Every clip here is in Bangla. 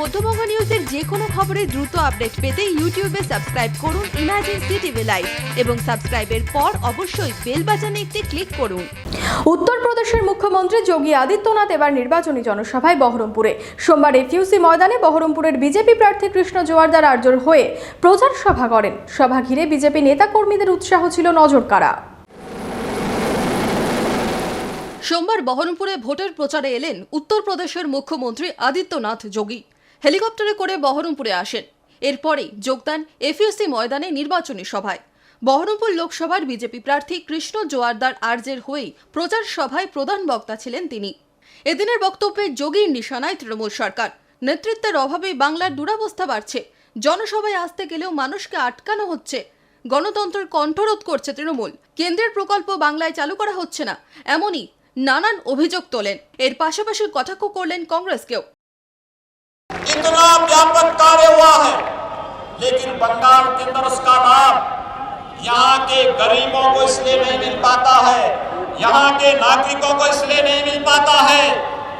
মধ্যবঙ্গ নিউজের যে কোনো খবরের দ্রুত আপডেট পেতে ইউটিউবে সাবস্ক্রাইব করুন ইমার্জেন্সি টিভি লাইভ এবং সাবস্ক্রাইবের পর অবশ্যই বেল বাটনে একটি ক্লিক করুন। উত্তরপ্রদেশের মুখ্যমন্ত্রী যোগী আদিত্যনাথ এবার নির্বাচনী জনসভায় বহরমপুরে। সোমবার এফইউসি ময়দানে বহরমপুরের বিজেপি প্রার্থী কৃষ্ণ জোয়ারদার আর্যর হয়ে প্রচার সভা করেন। সভা ঘিরে বিজেপি নেতাকর্মীদের উৎসাহ ছিল নজরকাড়া। সোমবার বহরমপুরে ভোটের প্রচারে এলেন উত্তরপ্রদেশের মুখ্যমন্ত্রী আদিত্যনাথ যোগী। হেলিকপ্টারে করে বহরমপুরে আসেন। এরপরেই যোগদান এফইউসি ময়দানে নির্বাচনী সভায়। বহরমপুর লোকসভার বিজেপি প্রার্থী কৃষ্ণ জোয়ারদার আর্যের হয়েই প্রচার সভায় প্রধান বক্তা ছিলেন তিনি। এদিনের বক্তব্যে যোগীর নিশানায় তৃণমূল সরকার। নেতৃত্বের অভাবে বাংলার দুরাবস্থা বাড়ছে। জনসভায় আসতে গেলেও মানুষকে আটকানো হচ্ছে। গণতন্ত্রের কণ্ঠরোধ করছে তৃণমূল। কেন্দ্রের প্রকল্প বাংলায় চালু করা হচ্ছে না। এমনই নানান অভিযোগ তোলেন। এর পাশাপাশি কটাক্ষ করলেন কংগ্রেসকেও। व्यापक कार्य हुआ है। लेकिन बंगाल के अंदर उसका लाभ यहाँ के गरीबों को इसलिए नहीं मिल पाता है। यहाँ के नागरिकों को इसलिए नहीं मिल पाता है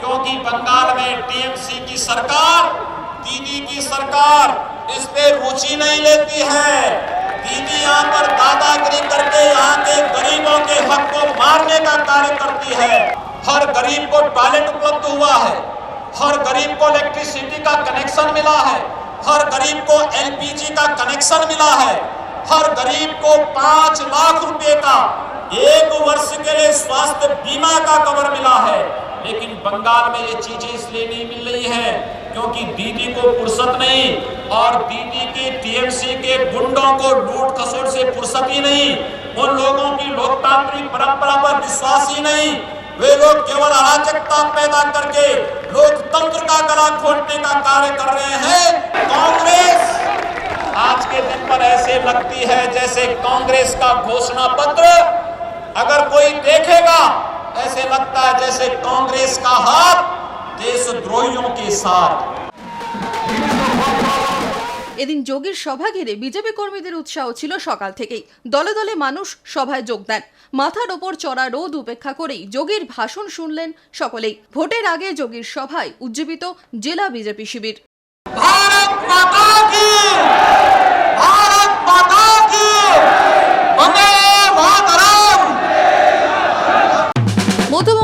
क्योंकि बंगाल में टीएमसी की सरकार दीदी की सरकार इस पे रुचि नहीं लेती है। दीदी यहाँ पर दादागिरी करके यहाँ के गरीबों के हक को मारने का कार्य करती है। हर गरीब को टॉयलेट उपलब्ध हुआ है हर गरीब को इलेक्ट्रिसिटी का कनेक्शन मिला है। हर गरीब को एलपीजी का कनेक्शन मिला है। हर गरीब को पाँच लाख रुपए का, एक वर्ष के लिए स्वास्थ्य बीमा का कवर मिला है। लेकिन बंगाल में ये चीज़ें इसलिए नहीं मिल रही है क्योंकि दीदी को फुर्सत नहीं और दीदी की टीएमसी के गुंडों को लूट खसोट से फुर्सत ही नहीं। उन लोगों की लोकतांत्रिक परंपरा पर विश्वास ही नहीं। वे लोग केवल अराजकता पैदा करके लोकतंत्र का गला खोलने का कार्य कर रहे हैं। कांग्रेस आज के दिन पर ऐसे लगती है जैसे कांग्रेस का घोषणा पत्र अगर कोई देखेगा, ऐसे लगता है जैसे कांग्रेस का हाथ देशद्रोहियों के साथ। এদিন যোগীর সভা ঘিরে বিজেপি কর্মীদের উৎসাহ ছিল সকাল থেকেই। দলে দলে মানুষ সভায় যোগ দেন। মাথার ওপর চড়া রোদ উপেক্ষা করেই যোগীর ভাষণ শুনলেন সকলেই। ভোটের আগে যোগীর সভায় উজ্জীবিত জেলা বিজেপি শিবির। ভারত মাতা কি?